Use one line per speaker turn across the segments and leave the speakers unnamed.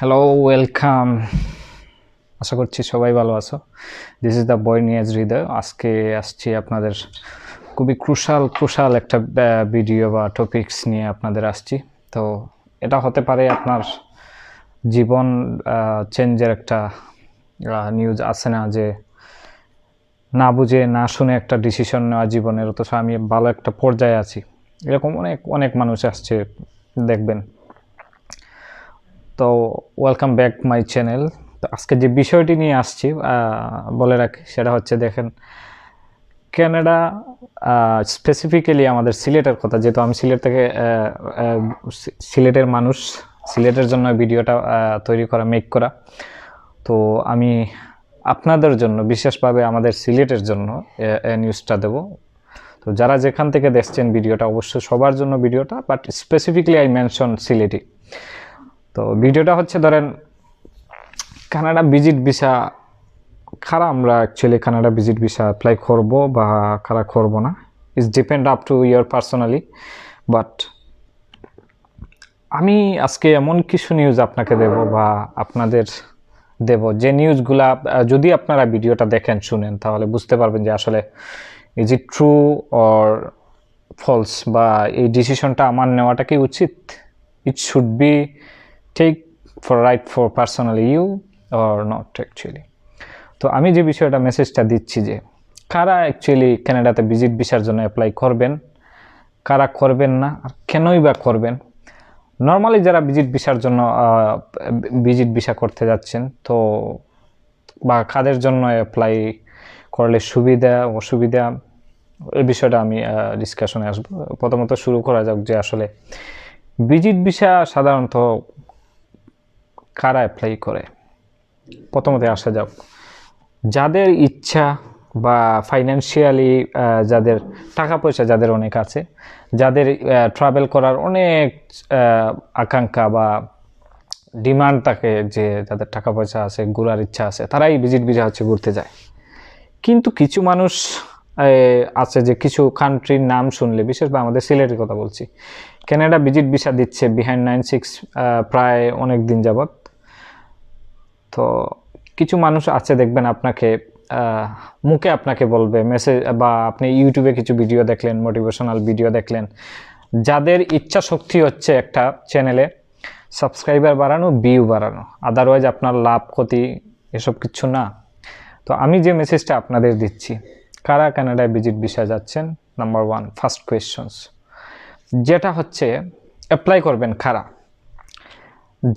Hello welcome আশা করছি সবাই ভালো আছো। This is the boy Niaz Hridoy আজকে আসছি আপনাদের খুবই ক্রুশাল ক্রুশাল একটা ভিডিও বা টপিকস নিয়ে আপনাদের আসছি। তো এটা হতে পারে আপনার জীবন চেঞ্জের একটা নিউজ আছে না যে না বুঝে, না শুনে একটা ডিসিশন নেওয়া জীবনের। অথচ আমি ভালো একটা পর্যায়ে আছি। এরকম অনেক অনেক মানুষ আসছে, দেখবেন। তো ওয়েলকাম ব্যাক মাই চ্যানেল তো আজকে যে বিষয়টি নিয়ে আসছি বলে রাখি, সেটা হচ্ছে দেখেন ক্যানাডা স্পেসিফিক্যালি আমাদের সিলেটের কথা। যেহেতু আমি সিলেট থেকে সিলেটের মানুষ, সিলেটের জন্য ভিডিওটা তৈরি করা মেক করা। তো আমি আপনাদের জন্য, বিশেষভাবে আমাদের সিলেটের জন্য নিউজটা দেব। তো যারা যেখান থেকে দেখছেন ভিডিওটা, অবশ্যই সবার জন্য ভিডিওটা but specifically I mention Sylheti ভিডিওটা হচ্ছে, ধরেন, কানাডা ভিজিট ভিসা খারা আমরা actually Canada visit visa apply করব বা খারা করব না? It's depend up to your personally but আমি আজকে এমন কিছু নিউজ আপনাকে দেব বা আপনাদের দেব। যে নিউজগুলা যদি আপনারা ভিডিওটা দেখেন, শুনেন, তাহলে বুঝতে পারবেন যে আসলে is it true or false বা এই ডিসিশনটা আমার নেওয়াটা কি উচিত? It should be take for right for personally you or not actually তো আমি যে বিষয়টা মেসেজটা দিচ্ছি যে, কারা অ্যাকচুয়ালি কানাডাতে ভিজিট ভিসার জন্য অ্যাপ্লাই করবেন? কারা করবেন না? আর কেনই বা করবেন? নর্মালি যারা ভিজিট ভিসার জন্য ভিজিট ভিসা করতে যাচ্ছেন, তো বা কাদের জন্য অ্যাপ্লাই করলে সুবিধা, অসুবিধা, এই বিষয়টা আমি ডিসকাশনে আসব। প্রথমত শুরু করা যাক যে আসলে ভিজিট ভিসা সাধারণত কারা অ্যাপ্লাই করে। প্রথমত আসা যাক। যাদের ইচ্ছা বা ফাইন্যান্সিয়ালি যাদের টাকা পয়সা যাদের অনেক আছে, যাদের ট্রাভেল করার অনেক আকাঙ্ক্ষা বা ডিমান্ড থাকে যে যাদের টাকা পয়সা আছে, ঘোরার ইচ্ছা আছে, তারাই ভিজিট ভিসা হচ্ছে ঘুরতে যায়। কিন্তু কিছু মানুষ আছে যে কিছু কান্ট্রির নাম শুনলে, বিশেষ বা আমাদের সিলেটের কথা বলছি কানাডা ভিজিট ভিসা দিচ্ছে বিহাইন্ড নাইন সিক্স প্রায় অনেক দিন যাবত তো কিছু মানুষ আছে দেখবেন আপনাকে মুখে আপনাকে বলবে মেসেজ বা আপনি ইউটিউবে কিছু ভিডিও দেখলেন মোটিভেশনাল ভিডিও দেখলেন। যাদের ইচ্ছা শক্তি হচ্ছে একটা চ্যানেলে সাবস্ক্রাইবার বাড়ানো ভিউ বাড়ানো। আদারওয়াইজ আপনার লাভ, ক্ষতি এসব কিছু না। তো আমি যে মেসেজটা আপনাদের দিচ্ছি, কারা কানাডায় ভিজিট ভিসা যাচ্ছেন? নাম্বার ওয়ান ফার্স্ট কোয়েশ্চনস যেটা হচ্ছে অ্যাপ্লাই করবেন কারা?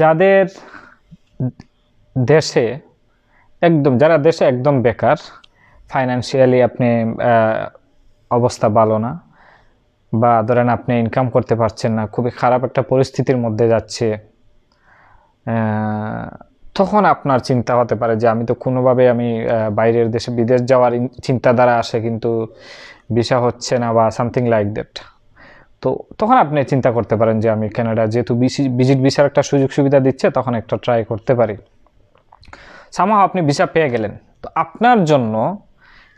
যাদের দেশে একদম, যারা দেশে একদম বেকার ফাইন্যান্সিয়ালি আপনি অবস্থা ভালো না বা ধরেন আপনি ইনকাম করতে পারছেন না, খুবই খারাপ একটা পরিস্থিতির মধ্যে যাচ্ছে তখন আপনার চিন্তা হতে পারে যে আমি তো কোনোভাবে আমি বাইরের দেশে বিদেশ যাওয়ার চিন্তাধারা আসে কিন্তু ভিসা হচ্ছে না বা সামথিং লাইক দ্যাট তো তখন আপনি চিন্তা করতে পারেন যে আমি কানাডা যেহেতু ভিজিট ভিসার একটা সুযোগ সুবিধা দিচ্ছে, তখন একটা ট্রাই করতে পারি। সামাহ আপনি ভিসা পেয়ে গেলেন। তো আপনার জন্য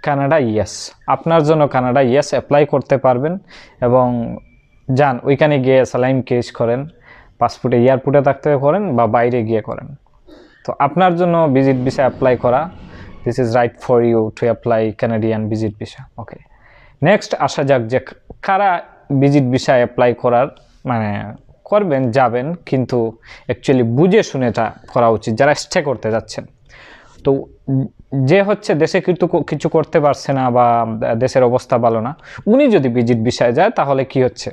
কানাডা ইয়েস আপনার জন্য কানাডা ইয়েস অ্যাপ্লাই করতে পারবেন এবং যান, ওইখানে গিয়ে সালাইম কেস করেন পাসপোর্টে এয়ারপোর্টে থাকতে করেন বা বাইরে গিয়ে করেন। তো আপনার জন্য ভিজিট ভিসা অ্যাপ্লাই করা this is right for you to apply Canadian visit visa okay next আসা যাক যে কারা ভিজিট ভিসা অ্যাপ্লাই করার মানে করবেন, যাবেন, কিন্তু অ্যাকচুয়ালি বুঝে শুনে এটা করা উচিত, যারা স্টে করতে যাচ্ছেন। তো যে হচ্ছে দেশে কিন্তু কিছু করতে পারছে না বা দেশের অবস্থা ভালো না, উনি যদি ভিজিট ভিসায় যায়, তাহলে কি হচ্ছে?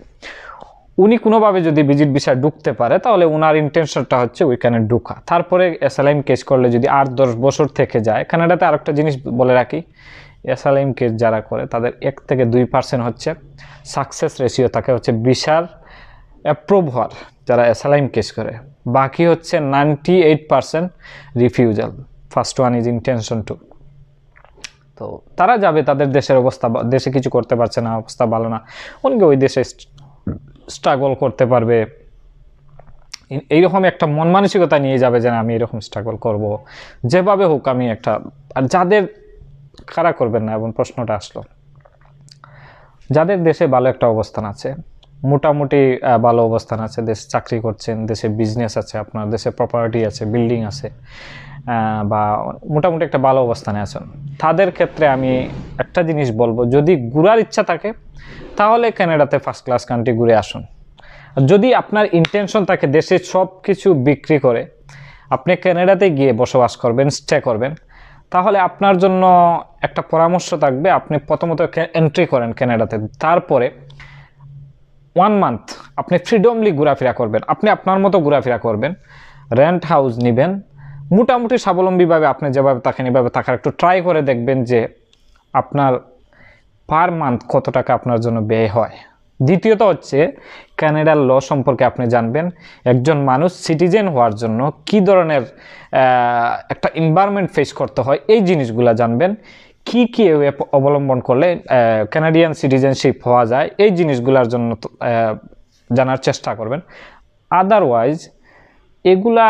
উনি কোনোভাবে যদি ভিজিট ভিসায় ঢুকতে পারে, তাহলে ওনার ইন্টেনশনটা হচ্ছে ওইখানে ঢুকা। তারপরে অ্যাসালাইম কেস করলে যদি আট, দশ বছর থেকে যায়, কানাডাতে আরেকটা জিনিস বলে রাখি অ্যাসালাইম কেস যারা করে, তাদের এক থেকে দুই পার্সেন্ট হচ্ছে সাকসেস রেশিও থাকে হচ্ছে বিশাল অ্যাপ্রুভ হওয়ার যারা অ্যাসালাইম কেস করে। বাকি হচ্ছে ninety eight percent refusal first one is intention two. তো তারা যাবে, তাদের দেশের অবস্থা দেশে কিছু করতে পারছে না, অবস্থা ভালো না। অনেকে ওই দেশে স্ট্রাগল করতে পারবে। এইরকম একটা মন মানসিকতা নিয়ে যাবে যে আমি এরকম স্ট্রাগল করব। যেভাবে হোক আমি একটা, আর যাদের কারা করবেন না এবং প্রশ্নটা আসলো। যাদের দেশে ভালো একটা অবস্থান আছে, মোটামুটি ভালো অবস্থান আছে, দেশে চাকরি করছেন, দেশে বিজনেস আছে আপনার, দেশে প্রপার্টি আছে বিল্ডিং আছে বা মোটামুটি একটা ভালো অবস্থানে আছেন। তাদের ক্ষেত্রে আমি একটা জিনিস বলব, যদি ঘুরার ইচ্ছা থাকে, তাহলে কানাডাতে ফার্স্ট ক্লাস কান্ট্রি ঘুরে আসুন। যদি আপনার ইন্টেনশন থাকে দেশে সব কিছু বিক্রি করে, আপনি কানাডাতে গিয়ে বসবাস করবেন স্টে করবেন, তাহলে আপনার জন্য একটা পরামর্শ থাকবে, আপনি প্রথমত এন্ট্রি করেন কানাডাতে। তারপরে ওয়ান মান্থ আপনি ফ্রিডমলি ঘোরাফেরা করবেন। আপনি আপনার মতো ঘোরাফেরা করবেন রেন্ট হাউস নেবেন মোটামুটি স্বাবলম্বীভাবে আপনি যেভাবে থাকেন এভাবে থাকার একটু ট্রাই করে দেখবেন যে আপনার পার মান্থ কত টাকা আপনার জন্য ব্যয় হয়। দ্বিতীয়ত হচ্ছে কানাডার ল সম্পর্কে আপনি জানবেন, একজন মানুষ সিটিজেন হওয়ার জন্য কি ধরনের একটা এনভায়রনমেন্ট ফেস করতে হয়, এই জিনিসগুলো জানবেন। কি কি অবলম্বন করলে কানাডিয়ান সিটিজেনশিপ হওয়া যায়, এই জিনিসগুলোর জন্য জানার চেষ্টা করবেন। আদারওয়াইজ এগুলা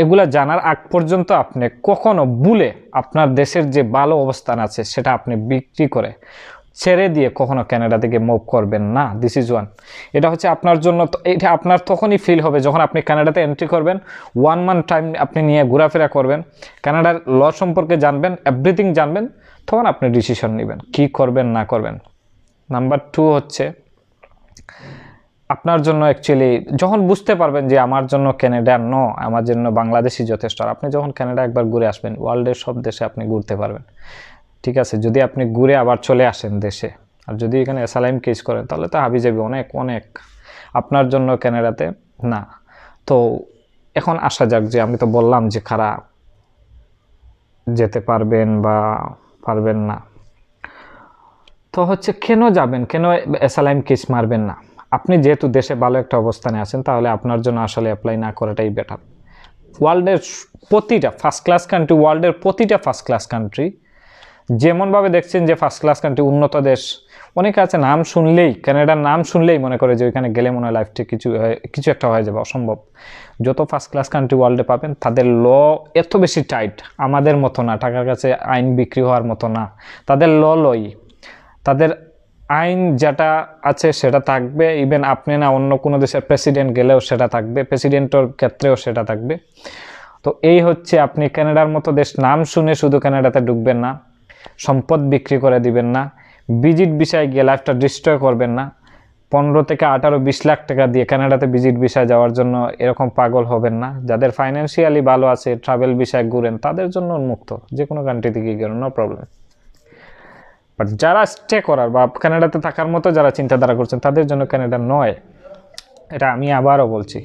এগুলা জানার আগ পর্যন্ত আপনি কখনো ভুলে আপনার দেশের যে ভালো অবস্থান আছে সেটা আপনি বিক্রি করে ছেড়ে দিয়ে কখনো কানাডা থেকে মুভ করবেন না। দিস ইজ ওয়ান এটা হচ্ছে আপনার জন্য এটা আপনার তখনই ফিল হবে যখন আপনি কানাডাতে এন্ট্রি করবেন ওয়ান মান্থ টাইম আপনি নিয়ে ঘোরাফেরা করবেন কানাডার ল সম্পর্কে জানবেন এভরিথিং জানবেন, তখন আপনি ডিসিশন নেবেন, কি করবেন, না করবেন। নাম্বার টু হচ্ছে আপনার জন্য অ্যাকচুয়ালি যখন বুঝতে পারবেন যে আমার জন্য ক্যানাডা ন আমার জন্য বাংলাদেশই যথেষ্ট। আর আপনি যখন ক্যানাডা একবার ঘুরে আসবেন ওয়ার্ল্ডের সব দেশে আপনি ঘুরতে পারবেন। ঠিক আছে, যদি আপনি ঘুরে আবার চলে আসেন দেশে, আর যদি এখানে অ্যাসালাইম কেস করেন, তাহলে তো হাবি যাবি অনেক অনেক। আপনার জন্য ক্যানাডাতে না। তো এখন আসা যাক যে আমি তো বললাম যে খারাপ যেতে পারবেন বা পারবেন না। তো হচ্ছে কেন যাবেন? কেন অ্যাসালাইম কেস মারবেন না? আপনি যেহেতু দেশে ভালো একটা অবস্থানে আছেন, তাহলে আপনার জন্য আসলে অ্যাপ্লাই না করাটাই বেটার ওয়ার্ল্ডের প্রতিটা ফার্স্ট ক্লাস কান্ট্রি ওয়ার্ল্ডের প্রতিটা ফার্স্ট ক্লাস কান্ট্রি যেমনভাবে দেখছেন যে ফার্স্ট ক্লাস কান্ট্রি উন্নত দেশ, অনেকে আছে নাম শুনলেই কানাডার নাম শুনলেই মনে করে যে ওইখানে গেলে মনে হয় লাইফটি কিছু কিছু একটা হয়ে যাবে, অসম্ভব। যত ফার্স্ট ক্লাস কান্ট্রি ওয়ার্ল্ডে পাবেন, তাদের ল এত বেশি টাইট আমাদের মতো না, টাকার কাছে আইন বিক্রি হওয়ার মতো না। তাদের ল লই, তাদের আইন যেটা আছে সেটা থাকবে ইভেন আপনি না অন্য কোনো দেশের প্রেসিডেন্ট গেলেও সেটা থাকবে প্রেসিডেন্টের ক্ষেত্রেও সেটা থাকবে। তো এই হচ্ছে আপনি কানাডার মতো দেশ, নাম শুনে শুধু কানাডাতে ঢুকবেন না, সম্পদ বিক্রি করে দিবেন না ভিজিট বিষয় গিয়ে লাইফটা ডিস্ট্রয় করবেন না, পনেরো থেকে আঠারো, বিশ লাখ টাকা দিয়ে কানাডাতে ভিজিট বিষয় যাওয়ার জন্য এরকম পাগল হবেন না। যাদের ফাইন্যান্সিয়ালি ভালো আছে ট্রাভেল বিষয় ঘুরেন, তাদের জন্য উন্মুক্ত, যে কোনো কান্ট্রি থেকে গেলেন নো প্রবলেম বাট যারা স্টে করার বা কানাডাতে থাকার মতো যারা চিন্তাধারা করছেন, তাদের জন্য কানাডা নয়। এটা আমি আবারও বলছি।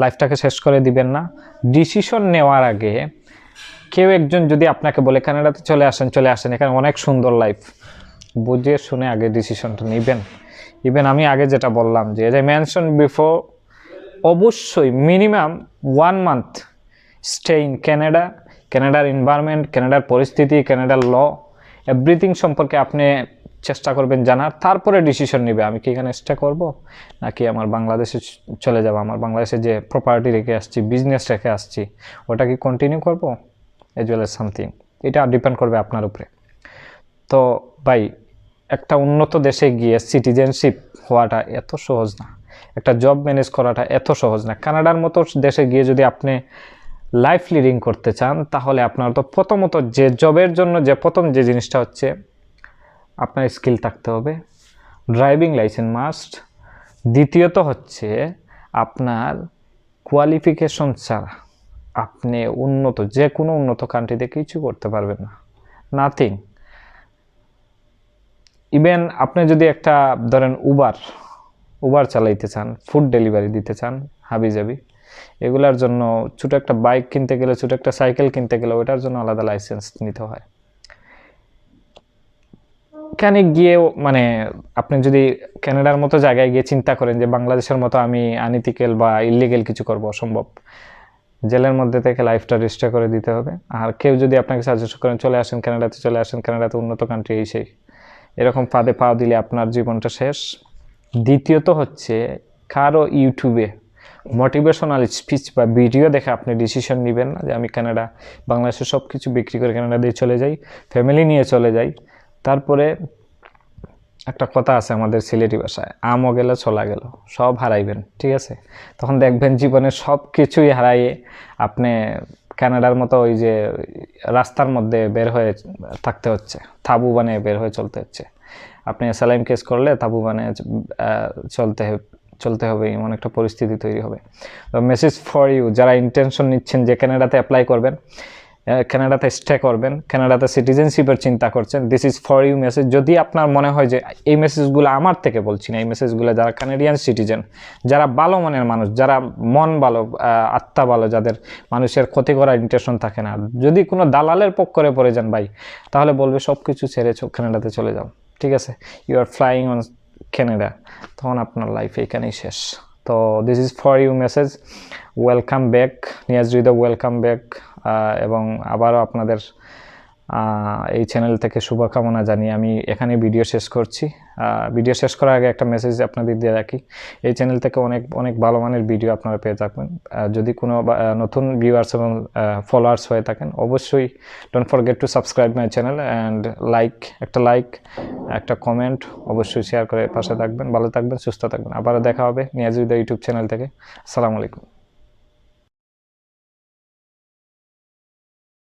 লাইফটাকে শেষ করে দিবেন না। ডিসিশন নেওয়ার আগে কেউ একজন যদি আপনাকে বলে কানাডাতে চলে আসেন চলে আসেন, এখানে অনেক সুন্দর লাইফ বুঝিয়ে শুনে আগে ডিসিশনটা নেবেন। ইভেন আমি আগে যেটা বললাম যে এজ আই মেনশন বিফোর অবশ্যই minimum one month stay in Canada ক্যানাডার environment ক্যানাডার পরিস্থিতি ক্যানাডার ল এভরিথিং সম্পর্কে আপনি চেষ্টা করবেন জানার, তারপরে ডিসিশন নেবে। আমি কি এখানে স্টে করব? নাকি আমার বাংলাদেশে চলে যাব? আমার বাংলাদেশে যে প্রপার্টি রেখে আসছি বিজনেস রেখে আসছি, ওটা কি কন্টিনিউ করব? এজ ওয়েল এজ সামথিং এটা ডিপেন্ড করবে আপনার উপরে। তো ভাই, একটা উন্নত দেশে গিয়ে সিটিজেনশিপ হওয়াটা এত সহজ না। একটা জব ম্যানেজ করাটা এত সহজ না। কানাডার মতো দেশে গিয়ে যদি আপনি লাইফ লিডিং করতে চান, তাহলে আপনার তো প্রথমত যে জবের জন্য যে প্রথম যে জিনিসটা হচ্ছে আপনার স্কিল থাকতে হবে। ড্রাইভিং লাইসেন্স মাস্ট দ্বিতীয়ত হচ্ছে আপনার কোয়ালিফিকেশন ছাড়া আপনি উন্নত, যে কোনো উন্নত কান্ট্রিতে কিছু করতে পারবেন না। নাথিং ইভেন আপনি যদি একটা ধরেন উবার উবার চালাইতে চান ফুড ডেলিভারি দিতে চান হাবি যাবি এগুলার জন্য ছোটো একটা বাইক কিনতে গেলে, ছোটো একটা সাইকেল কিনতে গেলে ওটার জন্য আলাদা লাইসেন্স নিতে হয়। এখানে গিয়েও মানে আপনি যদি ক্যানাডার মতো জায়গায় গিয়ে চিন্তা করেন যে বাংলাদেশের মতো আমি আনিতিক্যাল বা ইলিগেল কিছু করব, অসম্ভব। জেলের মধ্যে থেকে লাইফটা রেজিস্টার করে দিতে হবে। আর কেউ যদি আপনাকে সাজেস্ট করেন, চলে আসেন কানাডাতে চলে আসেন কানাডাতে উন্নত কান্ট্রি এই সেই। এরকম ফাঁদে পা দিলে আপনার জীবনটা শেষ। দ্বিতীয়ত হচ্ছে, কারও ইউটিউবে মোটিভেশনাল স্পিচ বা ভিডিও দেখে আপনি ডিসিশন নেবেন না যে আমি কানাডা বাংলাদেশে সব কিছু বিক্রি করে কানাডা দিয়ে চলে যাই ফ্যামিলি নিয়ে চলে যাই। তারপরে একটা কথা আছে আমাদের সিলেটি ভাষায়, আমও গেল ছোলা গেল, সব হারাইবেন, ঠিক আছে? তখন দেখবেন জীবনে সব কিছুই হারাইয়ে আপনি কানাডার মতো ওই যে রাস্তার মধ্যে বের হয়ে থাকতে হচ্ছে, তাবু বানিয়ে বের হয়ে চলতে হচ্ছে। আপনি স্যালাইম কেস করলে তাবু বানিয়ে চলতে চলতে হবে এমন একটা পরিস্থিতি তৈরি হবে। তো মেসেজ ফর ইউ যারা ইন্টেনশন নিচ্ছেন যে কানাডাতে অ্যাপ্লাই করবেন আহ, কানাডাতে স্টে করবেন কানাডাতে সিটিজেনশিপের চিন্তা করছেন this is for you message যদি আপনার মনে হয় যে এই মেসেজগুলো আমার থেকে বলছি না এই মেসেজগুলো যারা কানাডিয়ান সিটিজেন যারা ভালো মনের মানুষ যারা মন ভালো আত্মা ভালো যাদের মানুষের ক্ষতি করার ইন্টেনশন থাকে না যদি কোনো দালালের পক্ষ করে পড়ে যান ভাই তাহলে বলবে সব কিছু ছেড়ে কানাডাতে চলে যাও। ঠিক আছে? You are flying on Canada, তখন আপনার লাইফ এখানেই শেষ। তো this is for you message welcome back Niaz Rida welcome back এবং আবারও আপনাদের এই চ্যানেল থেকে শুভকামনা জানিয়ে আমি এখানে ভিডিও শেষ করছি। ভিডিও শেষ করার আগে একটা মেসেজ আপনাদের দিয়ে রাখি। এই চ্যানেল থেকে অনেক অনেক ভালো মানের ভিডিও আপনারা পেয়ে থাকবেন। যদি কোনো নতুন ভিউয়ার্স এবং ফলোয়ার্স হয়ে থাকেন, অবশ্যই don't forget to subscribe my channel and like একটা লাইক একটা কমেন্ট অবশ্যই শেয়ার করে পাশে থাকবেন। ভালো থাকবেন, সুস্থ থাকবেন। আবারও দেখা হবে নিয়াজুদ্দা ইউটিউব চ্যানেল থেকে। আসসালামু আলাইকুম।